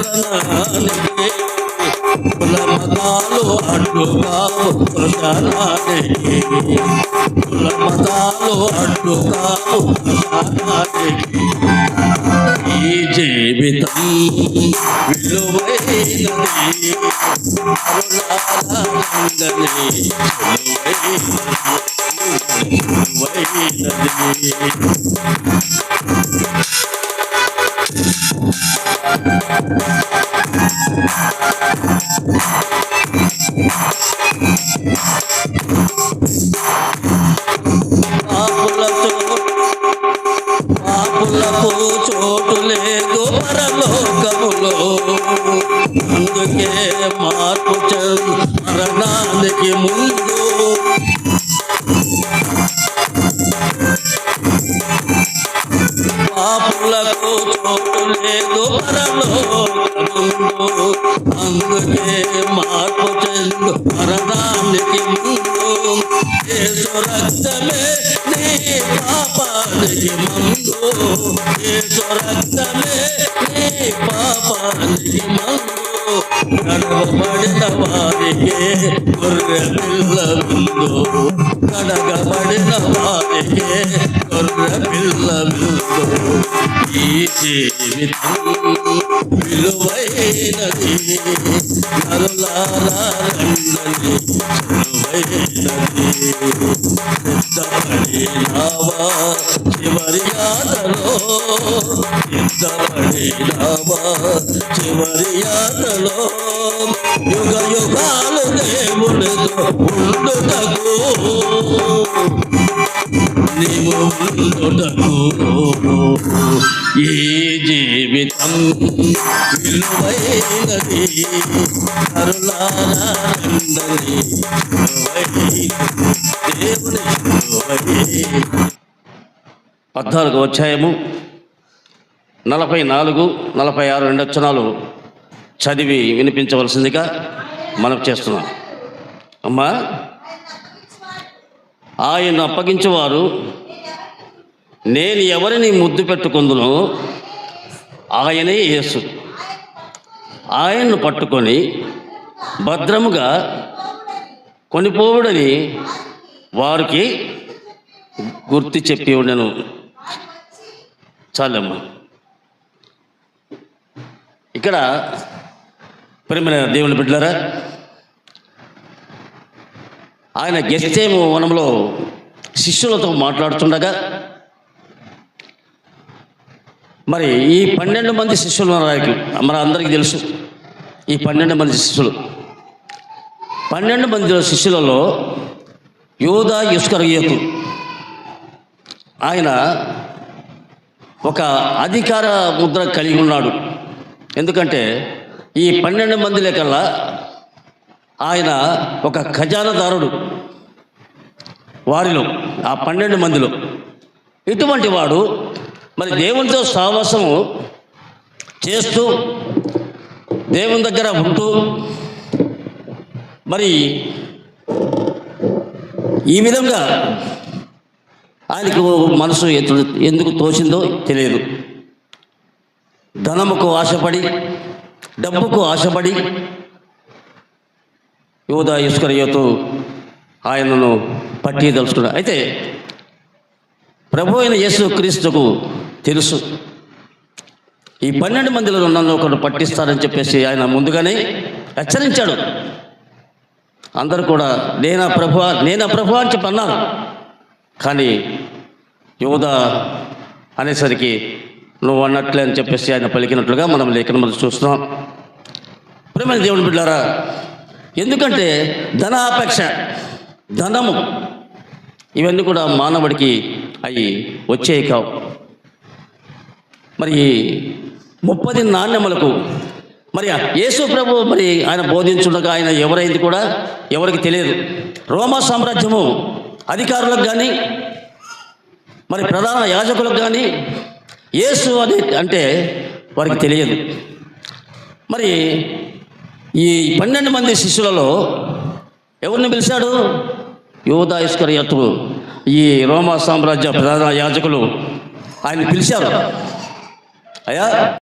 మరణానికి కుల మతాలు అడ్డుకావు శ్మశానానికి కుల మతాలు అడ్డుకావు శ్మశానానికి ఈ జీవితం విలువైనది అరులానందని విలువైనది పాపులతో मुंग के मातो रनान के मुंगो पापुला को छोड़ने दो अंग के मातो रनान के मुंगो యేసు రక్తమే నీ పాపానికి మందు యేసు రక్తమే నీ పాపానికి మందు కడగబడిన వారికి గొర్రె పిల్ల ముందు కడగబడిన వారికి గొర్రె పిల్ల ఈ జీవితం విలువైనది నరులారా విలువైనది సిద్ధపడినావా చివరి ఆటలో సిద్ధపడినావా చివరి ఆటలో యుగ యుగాలు దేవుడితో ఉండుటకు నీవు ఉండుటకు ఈ జీవితం విలువైనది కరుణానందని దేవుని పద్నాలుగు అధ్యాయము నలభై నాలుగు నలభై ఆరు రెండు వచనాలు చదివి వినిపించవలసిందిగా మనం చేస్తున్నాం. అమ్మా ఆయన అప్పగించేవారు నేను ఎవరిని ముద్దు పెట్టుకుందునో ఆయనే యేసు. ఆయన్ను పట్టుకొని భద్రముగా కొనిపోవుడని వారికి గుర్తు చెప్పి ఉండను. చాలమ్మా. ఇక్కడ ప్రేమ దేవుని బిడ్డలారా ఆయన గెస్తేము వనంలో శిష్యులతో మాట్లాడుతుండగా మరి ఈ పన్నెండు మంది శిష్యులు మనకి మన అందరికీ తెలుసు ఈ పన్నెండు మంది శిష్యులు. పన్నెండు మంది శిష్యులలో యోధా యుస్కరయ్యతు ఆయన ఒక అధికార ముద్ర కలిగి ఉన్నాడు. ఎందుకంటే ఈ పన్నెండు మంది లెక్కల్లా ఆయన ఒక ఖజానాదారుడు. వారిలో ఆ పన్నెండు మందిలో. ఇటువంటి వాడు మరి దేవునితో సావాసము చేస్తూ దేవుని దగ్గర ఉంటూ మరి ఈ విధంగా ఆయనకు మనసు ఎత్తు- ఎందుకు తోచిందో తెలియదు. ధనముకు ఆశపడి డబ్బుకు ఆశపడి యోధ ఇస్కరయోతు ఆయనను పట్టి అయితే ప్రభు అయిన యేసు క్రీస్తుకు తెలుసు ఈ పన్నెండు మందిలో నన్ను ఒకడు పట్టిస్తారని చెప్పేసి ఆయన ముందుగానే హెచ్చరించాడు. అందరూ కూడా నేనా ప్రభు నేనా ప్రభు అని చెప్పి అన్నారు. కానీ యోధ అనేసరికి నువ్వు అన్నట్లే అని చెప్పేసి ఆయన పలికినట్లుగా మనం లేఖనం చూస్తున్నాం. ప్రేమైన దేవుని బిడ్డారా ఎందుకంటే ధనాపేక్ష ధనము ఇవన్నీ కూడా మానవుడికి అవి వచ్చేవి కావు. మరి ముప్పది నాణ్యములకు మరి యేసు ప్రభు మరి ఆయన బోధించుండగా ఆయన ఎవరైంది కూడా ఎవరికి తెలియదు. రోమా సామ్రాజ్యము అధికారులకు కానీ మరి ప్రధాన యాజకులకు కానీ యేసు అని అంటే వారికి తెలియదు. మరి ఈ పన్నెండు మంది శిష్యులలో ఎవరిని పిలిచాడు? యోధా ఇస్కరియత్తు ఈ రోమా సామ్రాజ్య ప్రధాన యాజకులు. ఆయన పిలిచారు. అయ్యా